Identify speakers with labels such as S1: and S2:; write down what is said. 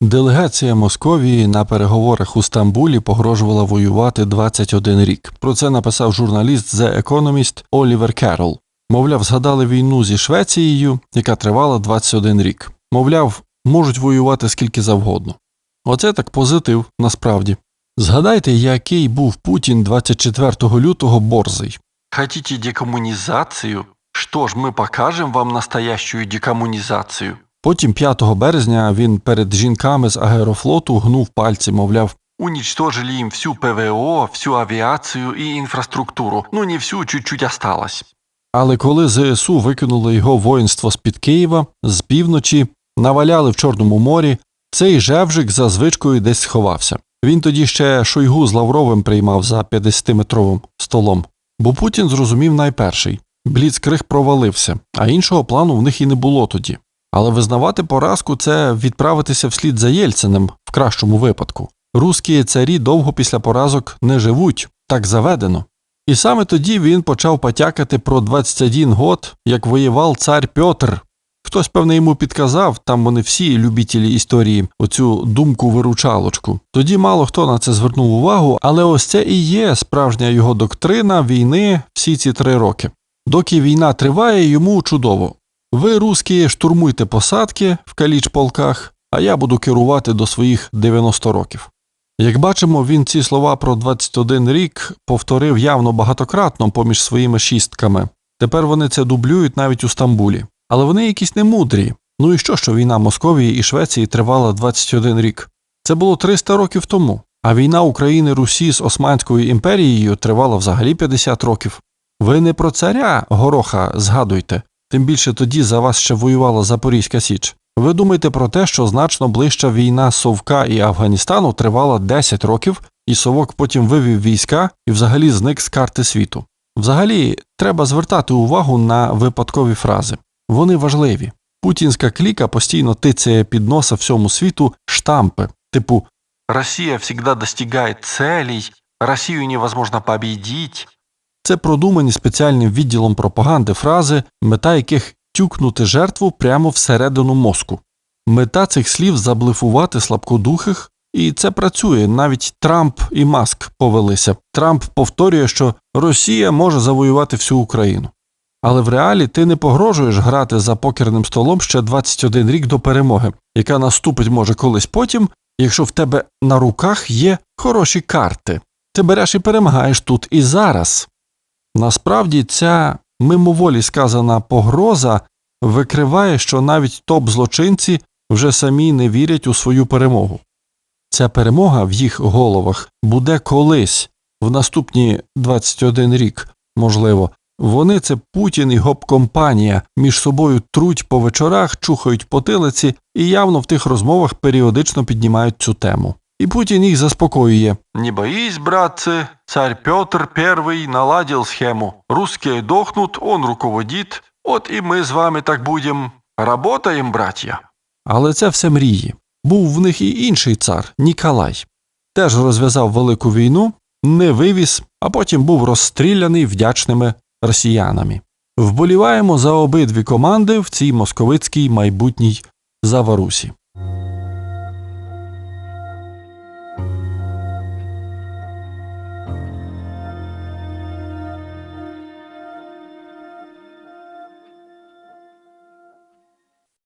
S1: Делегація Московії на переговорах у Стамбулі погрожувала воювати 21 рік. Про це написав журналіст The Economist Олівер Керрол. Мовляв, згадали війну зі Швецією, яка тривала 21 рік. Мовляв, можуть воювати скільки завгодно. Оце так позитив, насправді. Згадайте, який був Путін 24 лютого борзий. Хотите декомунізацію? Що ж, ми покажемо вам настоящую декомунізацію. Потім 5 березня він перед жінками з аерофлоту гнув пальці, мовляв, уничтожили їм всю ПВО, всю авіацію і інфраструктуру. Ну, не всю, чуть-чуть осталось. Але коли ЗСУ викинули його воїнство з-під Києва, з півночі, наваляли в Чорному морі, цей жевжик за звичкою десь сховався. Він тоді ще Шойгу з Лавровим приймав за 50-метровим столом. Бо Путін зрозумів найперший. Бліцкриг провалився, а іншого плану в них і не було тоді. Але визнавати поразку це відправитися вслід за Єльциним в кращому випадку. Русські царі довго після поразок не живуть, так заведено. І саме тоді він почав потякати про 21 год, як воював цар Пьотр. Хтось, певне, йому підказав, там вони всі любітелі історії, оцю думку виручалочку. Тоді мало хто на це звернув увагу, але ось це і є справжня його доктрина війни всі ці три роки. Доки війна триває, йому чудово. Ви, русські, штурмуйте посадки в каліч-полках, а я буду керувати до своїх 90 років. Як бачимо, він ці слова про 21 рік повторив явно багатократно поміж своїми шістками. Тепер вони це дублюють навіть у Стамбулі. Але вони якісь не мудрі. Ну і що, що війна Московії і Швеції тривала 21 рік? Це було 300 років тому, а війна України Русі з Османською імперією тривала взагалі 50 років. Ви не про царя Гороха згадуйте, тим більше тоді за вас ще воювала Запорізька Січ. Ви думаєте про те, що значно ближча війна Совка і Афганістану тривала 10 років, і Совок потім вивів війська і взагалі зник з карти світу. Взагалі, треба звертати увагу на випадкові фрази. Вони важливі. Путінська кліка постійно тицяє під носа всьому світу штампи, типу Росія завжди достигає целей, Росію невозможно побідіть. Це продумані спеціальним відділом пропаганди фрази, мета яких тюкнути жертву прямо всередину мозку. Мета цих слів заблифувати слабкодухих, і це працює. Навіть Трамп і Маск повелися. Трамп повторює, що Росія може завоювати всю Україну. Але в реалі ти не погрожуєш грати за покерним столом ще 21 рік до перемоги, яка наступить може колись потім, якщо в тебе на руках є хороші карти. Ти береш і перемагаєш тут і зараз. Насправді ця мимоволі сказана погроза викриває, що навіть топ-злочинці вже самі не вірять у свою перемогу. Ця перемога в їх головах буде колись, в наступні 21 рік, можливо. Вони це Путін і гоп-компанія між собою труть по вечорах, чухають потилиці і явно в тих розмовах періодично піднімають цю тему. І Путін їх заспокоює. Не боїсь, братцы, царь Петр I наладил схему. Русские дохнут, он руководит, от і ми з вами так будем. Работаем, братья. Але це все мрії. Був в них і інший цар Ніколай. Теж розв'язав велику війну, не вивіз, а потім був розстріляний вдячними росіянами. Вболіваємо за обидві команди в цій московицькій майбутній заварусі.